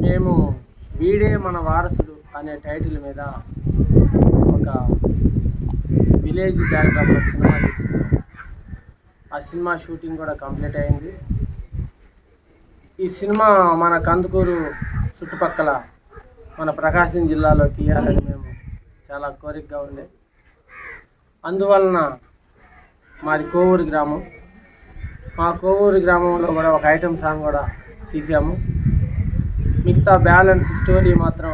మేము వీడే మన వారసుడు అనే టైటిల్ మీద ఒక విలేజ్ బ్యాక్డ్రాప్ సినిమా ఆ సినిమా షూటింగ్ కూడా కంప్లీట్ అయింది. ఈ సినిమా మన కందుకూరు చుట్టుపక్కల మన ప్రకాశం జిల్లాలో తీయాలని మేము చాలా కోరికగా ఉండే. అందువలన మాది కోవూరు గ్రామం. మా కోవూరు గ్రామంలో కూడా ఒక ఐటమ్ సాంగ్ కూడా తీసాము. మిగతా బ్యాలెన్స్ స్టోరీ మాత్రం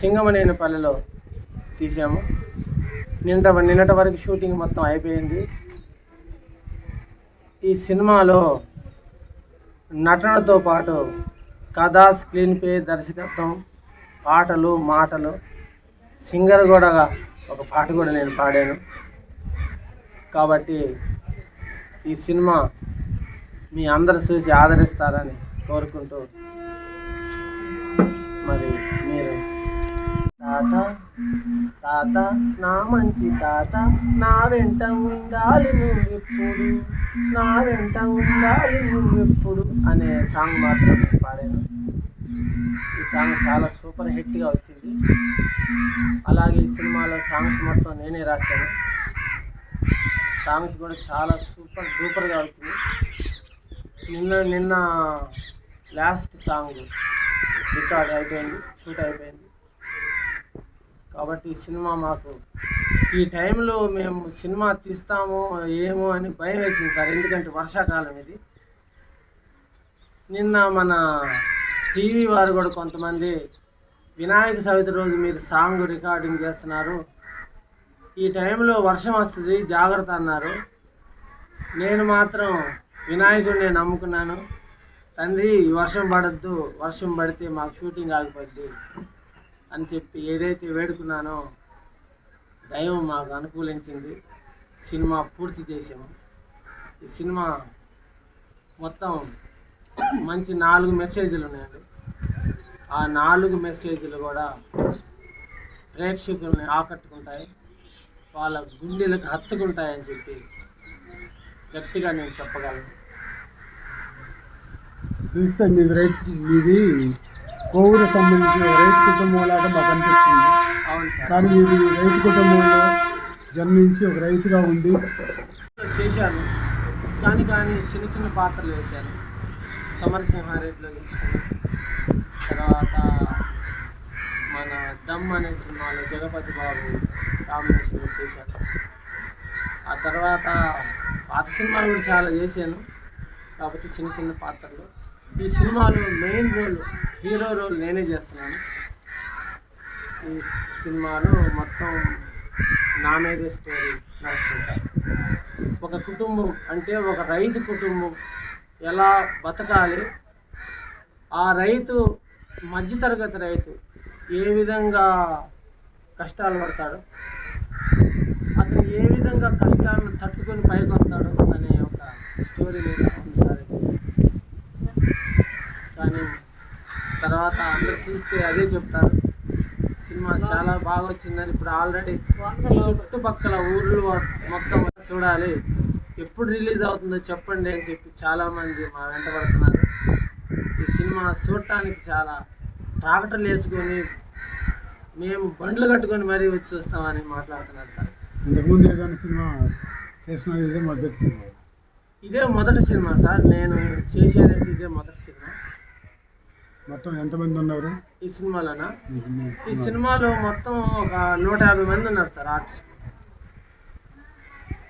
సింగమనేనిపల్లిలో తీసాము. నిన్నట నిన్నటి వరకు షూటింగ్ మొత్తం అయిపోయింది. ఈ సినిమాలో నటనతో పాటు కథా స్క్రీన్ పే దర్శకత్వం పాటలు మాటలు సింగర్ కూడా ఒక పాట కూడా నేను పాడాను. కాబట్టి ఈ సినిమా మీ అందరు చూసి ఆదరిస్తారని కోరుకుంటూ మరి మీరు. తాత తాత నా మంచి తాత నా వెంట ఉండాలి నువ్వెప్పుడు నా వెంట ఉండాలి నువ్వెప్పుడు అనే సాంగ్ మాత్రం నేను పాడాను. ఈ సాంగ్ చాలా సూపర్ హిట్గా వచ్చింది. అలాగే ఈ సినిమాలో సాంగ్స్ మొత్తం నేనే రాశాను. సాంగ్స్ కూడా చాలా సూపర్ డూపర్గా వచ్చింది. నిన్న నిన్న లాస్ట్ సాంగ్ రికార్డ్ అయిపోయింది షూట్ అయిపోయింది. కాబట్టి ఈ సినిమా మాకు ఈ టైంలో మేము సినిమా తీస్తాము ఏమో అని భయం వేసింది సార్ ఎందుకంటే వర్షాకాలం ఇది. నిన్న మన టీవీ వారు కూడా కొంతమంది వినాయక చవితి రోజు మీరు సాంగ్ రికార్డింగ్ చేస్తున్నారు. ఈ టైంలో వర్షం వస్తుంది జాగ్రత్త అన్నారు. నేను మాత్రం వినాయకుడిని నమ్ముకున్నాను. తండ్రి వర్షం పడద్దు వర్షం పడితే మాకు షూటింగ్ ఆగిపోద్ది అని చెప్పి ఏదైతే వేడుకున్నానో దైవం మాకు అనుకూలించింది. సినిమా పూర్తి చేసాము ఈ సినిమా మొత్తం మంచి నాలుగు మెసేజ్లు ఉన్నాయండి. ఆ నాలుగు మెసేజ్లు కూడా ప్రేక్షకుల్ని ఆకట్టుకుంటాయి వాళ్ళ గుండెలకు హత్తుకుంటాయని చెప్పి గట్టిగా నేను చెప్పగలను. చూస్తే మీది రైతు మీది కోవూరు సంబంధించిన రైతు కుటుంబం లాగా మాకు అనిపిస్తుంది. కానీ మీది రైతు కుటుంబంలో జన్మించి ఒక రైతుగా ఉండి చేశాను. కానీ కానీ చిన్న చిన్న పాత్రలు వేశాను. సమరసింహారెడ్డిలో వేశాను తర్వాత మన దమ్ అనే సినిమాలో జగపతి బాబు కాంబినేషన్లో చేశాను ఆ తర్వాత పాత సినిమాలు కూడా చాలా చేశాను. కాబట్టి చిన్న చిన్న పాత్రలు. ఈ సినిమాలో మెయిన్ రోల్ హీరో రోల్ నేనే చేస్తున్నాను. ఈ సినిమాలో మొత్తం నా మీద స్టోరీ నడుస్తుంది ఒక కుటుంబం అంటే ఒక రైతు కుటుంబం ఎలా బతకాలి? ఆ రైతు మధ్యతరగతి రైతు ఏ విధంగా కష్టాలు పడతాడు? అతను ఏ విధంగా కష్టాలను తట్టుకొని పైకి వస్తాడు అనే ఒక స్టోరీ మీద ఉంది సార్ కానీ తర్వాత అందరు చూస్తే అదే చెప్తారు. సినిమా చాలా బాగా వచ్చిందని ఇప్పుడు ఆల్రెడీ చుట్టుపక్కల ఊర్లు మొత్తం చూడాలి. ఎప్పుడు రిలీజ్ అవుతుందో చెప్పండి అని చెప్పి చాలామంది మా వెంట పడుతున్నారు. ఈ సినిమా చూడటానికి చాలా ట్రాక్టర్లు వేసుకొని మేము బండ్లు కట్టుకొని మరీ వచ్చి చూస్తామని మాట్లాడుతున్నారు సార్. ఇంతకుముందు ఏదైనా సినిమా చేసిన ఇదే మొదటి సినిమా? ఇదే మొదటి సినిమా సార్. నేను చేసేది ఇదే మొదటి సినిమా. మొత్తం ఎంతమంది ఉన్నారు? ఈ సినిమాలోనా? ఈ సినిమాలో మొత్తం ఒక నూట యాభై మంది ఉన్నారు సార్ ఆర్టిస్ట్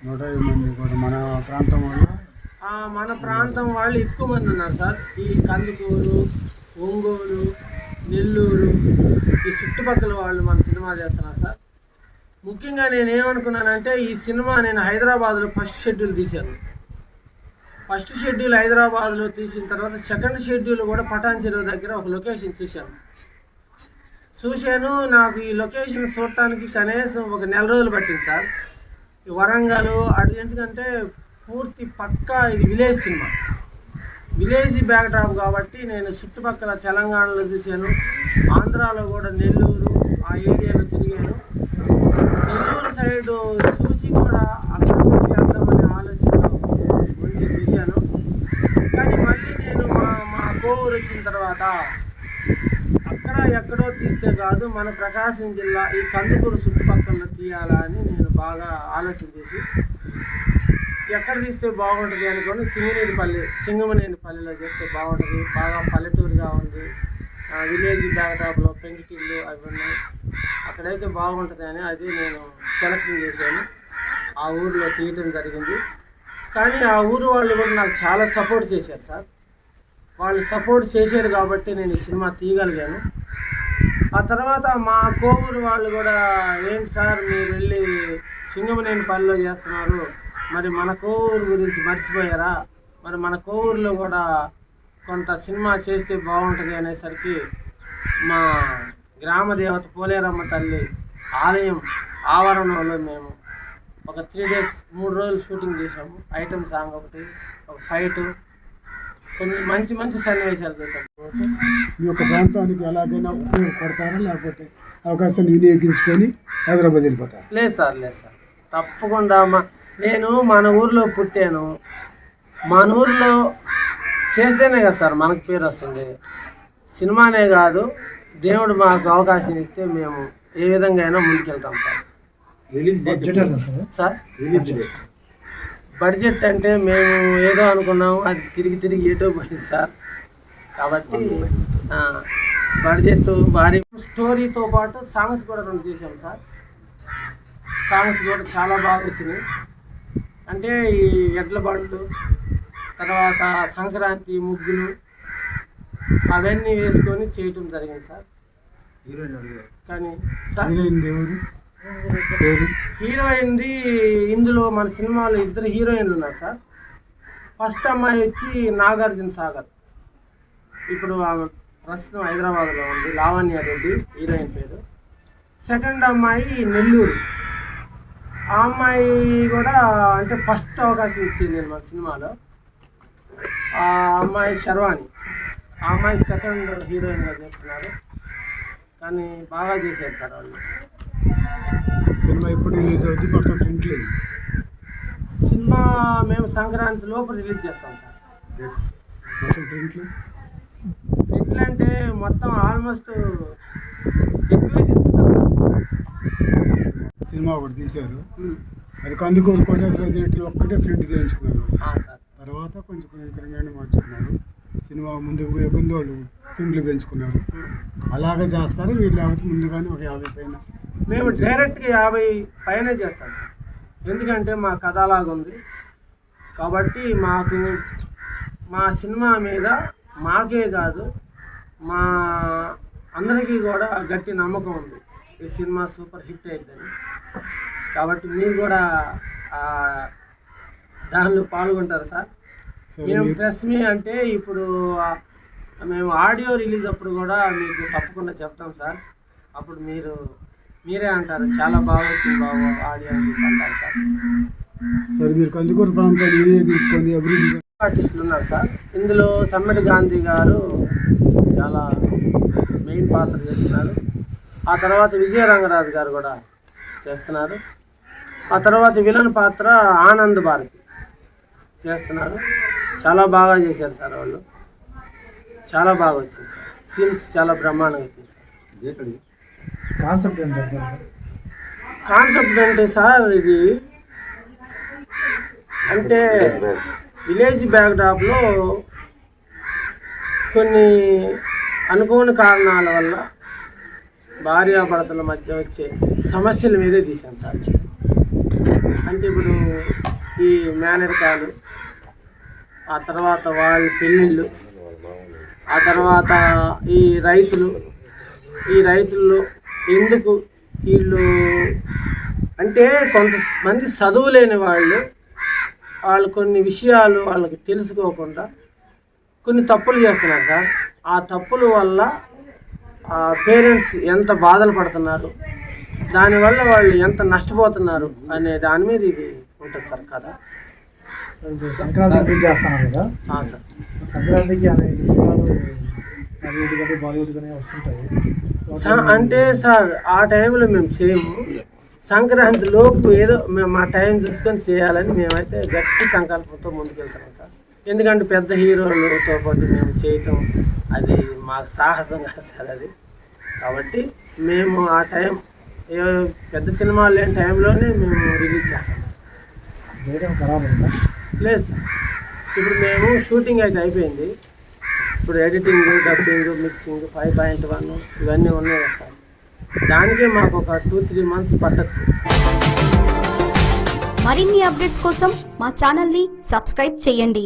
నూట ఐదు మంది కూడా మన ప్రాంతం ఆ, మన ప్రాంతం వాళ్ళు ఎక్కువ మంది ఉన్నారు సార్. ఈ కందుకూరు ఒంగోలు నెల్లూరు ఈ చుట్టుపక్కల వాళ్ళు మన సినిమా చేస్తున్నారు సార్. ముఖ్యంగా నేను ఏమనుకున్నానంటే ఈ సినిమా నేను హైదరాబాద్లో ఫస్ట్ షెడ్యూల్ తీశాను. ఫస్ట్ షెడ్యూల్ హైదరాబాద్లో తీసిన తర్వాత సెకండ్ షెడ్యూల్ కూడా పటాన్ చెరువు దగ్గర ఒక లొకేషన్ చూశాను. చూశాను నాకు ఈ లొకేషన్ చూడటానికి కనీసం ఒక నెల రోజులు పట్టింది సార్. ఈ వరంగల్ అటు ఎందుకంటే పూర్తి పక్కా ఇది village cinema. Village backdrop కాబట్టి నేను చుట్టుపక్కల తెలంగాణలో చూశాను. ఆంధ్రాలో కూడా నెల్లూరు ఆ ఏరియాలో తిరిగాను. నెల్లూరు సైడ్ చూసి కూడా అక్కడ చేద్దామనే ఆలోచనలో ఉండి చూశాను. కానీ మళ్ళీ నేను మా మా కోవూరు వచ్చిన తర్వాత అక్కడ ఎక్కడో తీస్తే కాదు మన ప్రకాశం జిల్లా ఈ కందుకూరు చుట్టుపక్కల తీయాలా అని నేను బాగా ఆలోచన చేసి ఎక్కడ తీస్తే బాగుంటుంది అనుకొని సింగనేనిపల్లి సింగమనేనిపల్లిలో చేస్తే బాగుంటుంది. బాగా పల్లెటూరుగా ఉంది. విలేజ్ బ్యాక్టాప్లో పెంకిటిల్లు అవి ఉన్నాయి. అక్కడైతే బాగుంటుంది అని అది నేను సెలక్షన్ చేశాను. ఆ ఊరిలో తీయటం జరిగింది. కానీ ఆ ఊరు వాళ్ళు కూడా నాకు చాలా సపోర్ట్ చేశారు సార్. వాళ్ళు సపోర్ట్ చేశారు కాబట్టి నేను ఈ సినిమా తీయగలిగాను. ఆ తర్వాత మా కోవూరు వాళ్ళు కూడా ఏంటి సార్ మీరు వెళ్ళి సింగమనేని పల్లెలో చేస్తున్నారు? మరి మన కోవూరు గురించి మర్చిపోయారా? మరి మన కోవూరులో కూడా కొంత సినిమా చేస్తే బాగుంటుంది అనేసరికి మా గ్రామ దేవత పోలేరమ్మ తల్లి ఆలయం ఆవరణంలో మేము ఒక త్రీ డేస్ మూడు రోజులు షూటింగ్ చేసాము ఐటమ్ సాంగ్ ఒకటి ఒక ఫైట్ కొన్ని మంచి మంచి సన్నివేశాలు చేశాము. మీ యొక్క ప్రాంతానికి ఎలాగైనా ఉపయోగపడతారా? లేకపోతే అవకాశాన్ని వినియోగించుకొని హైదరాబాద్ వెళ్ళిపోతారు? లేదు సార్ లేదు సార్. తప్పకుండా మా నేను మన ఊర్లో పుట్టాను. మన ఊర్లో చేస్తేనే కదా సార్ మనకు పేరు వస్తుంది. సినిమానే కాదు దేవుడు మాకు అవకాశం ఇస్తే మేము ఏ విధంగా అయినా ముందుకెళ్తాం సార్. సార్? బడ్జెట్ అంటే మేము ఏదో అనుకున్నాము అది తిరిగి తిరిగి ఏటో పోయింది సార్. కాబట్టి ఆ, బడ్జెట్ భారీ స్టోరీతో పాటు సాంగ్స్ కూడా రెండు చేసాం సార్. సాంగ్స్ కూడా చాలా బాగా వచ్చినాయి. అంటే ఈ ఎడ్ల బండ్లు తర్వాత సంక్రాంతి ముగ్గులు అవన్నీ వేసుకొని చేయటం జరిగింది సార్. కానీ హీరోయిన్ది ఇందులో మన సినిమాలో ఇద్దరు హీరోయిన్లు ఉన్నారు సార్. ఫస్ట్ అమ్మాయి వచ్చి నాగార్జున సాగర్. ఇప్పుడు ఆమె ప్రస్తుతం హైదరాబాద్లో ఉంది లావణ్య రెడ్డి హీరోయిన్ పేరు. సెకండ్ అమ్మాయి నెల్లూరు. ఆ అమ్మాయి కూడా అంటే ఫస్ట్ అవకాశం ఇచ్చింది మన సినిమాలో. ఆ అమ్మాయి శర్వాణి. ఆ అమ్మాయి సెకండ్ హీరోయిన్గా చేస్తున్నారు. కానీ బాగా చేశారు సార్ వాళ్ళు సినిమా ఎప్పుడు రిలీజ్ అవుతుంది మొత్తం ప్రింట్ లేదు సినిమా మేము సంక్రాంతి లోపు రిలీజ్ చేస్తాం సార్. మొత్తం ప్రింట్లు అంటే మొత్తం ఆల్మోస్ట్ ఎక్కువే సినిమా ఒకటి తీశారు. అది కందుకూరు కోటేశ్వర థియేటర్ ఒక్కటే ప్రింట్ చేయించుకున్నారు. తర్వాత కొంచెం కొంచెం మార్చుకున్నారు. సినిమా ముందుకు పోయే ముందు వాళ్ళు ప్రింట్లు పెంచుకున్నారు. అలాగే చేస్తారు. వీళ్ళు లేకపోతే ముందుగానే ఒక యాభై పైన మేము డైరెక్ట్గా యాభై పైనే చేస్తాం ఎందుకంటే మా కథ అలాగ ఉంది. కాబట్టి మాకు మా సినిమా మీద మాకే కాదు మా అందరికీ కూడా గట్టి నమ్మకం ఉంది. ఈ సినిమా సూపర్ హిట్ అయిద్దని. కాబట్టి మీరు కూడా దానిలో పాల్గొంటారు సార్? మేము ప్రెస్ మీ అంటే ఇప్పుడు మేము ఆడియో రిలీజ్ అప్పుడు కూడా మీకు తప్పకుండా చెప్తాం సార్. అప్పుడు మీరు మీరే అంటారు చాలా బాగా వచ్చింది బాబు ఆడియో అని చెప్పి అంటారు సార్. సరే మీరు కందుకూరు ప్రాంతాన్ని వినియోగించుకొని అభివృద్ధి ఆర్టిస్టులు ఉన్నారు సార్. ఇందులో సమ్మెటి గాంధీ గారు చాలా మెయిన్ పాత్ర చేస్తున్నారు. ఆ తర్వాత విజయ రంగరాజు గారు కూడా చేస్తున్నారు. ఆ తర్వాత విలన్ పాత్ర ఆనంద్ భారతి చేస్తున్నారు. చాలా బాగా చేశారు సార్ వాళ్ళు. చాలా బాగా వచ్చింది సార్. సీన్స్ చాలా బ్రహ్మాండంగా వచ్చింది సార్. కాన్సెప్ట్ ఏంటంటే కాన్సెప్ట్ అంటే సార్ ఇది? అంటే విలేజ్ బ్యాక్డ్రాప్లో కొన్ని అనుకోని కారణాల వల్ల భార్యాభర్తల మధ్య వచ్చే సమస్యల మీదే తీశాను సార్. అంటే ఇప్పుడు ఈ మేనరికాలు ఆ తర్వాత వాళ్ళ పెళ్ళిళ్ళు ఆ తర్వాత ఈ రైతులు ఈ రైతుల్లో ఎందుకు వీళ్ళు అంటే కొంతమంది చదువు లేని వాళ్ళు వాళ్ళు కొన్ని విషయాలు వాళ్ళకి తెలుసుకోకుండా కొన్ని తప్పులు చేస్తున్నారు సార్. ఆ తప్పుల వల్ల పేరెంట్స్ ఎంత బాధలు పడుతున్నారు దానివల్ల వాళ్ళు ఎంత నష్టపోతున్నారు అనే దాని మీద ఇది ఉంటుంది సార్ కదా సంక్రాంతి చేస్తున్నారు కదా? సార్. సంక్రాంతికి కానీ బాలీవుడ్ కానీ వస్తుంటాయి. అంటే సార్ ఆ టైంలో మేము చేయము. సంక్రాంతి లోపు ఏదో మేము మా టైం చూసుకొని చేయాలని మేమైతే గట్టి సంకల్పంతో ముందుకెళ్తున్నాం సార్. ఎందుకంటే పెద్ద హీరోలతో పాటు మేము చేయటం అది మాకు సాహసం కాదు సార్ అది. కాబట్టి మేము ఆ టైం ఏ పెద్ద సినిమాలు లేని టైంలోనే మేము రిలీజ్ చేస్తాం. లేదు సార్. ఇప్పుడు మేము షూటింగ్ అయితే అయిపోయింది. ఇప్పుడు editing dubbing mixing five point one ఇవన్నీ ఉన్నాయి కదా సార్. దానికే మాకు ఒక టూ త్రీ మంత్స్ పట్టచ్చు. మరిన్ని అప్డేట్స్ కోసం మా ఛానల్ని సబ్స్క్రైబ్ చేయండి.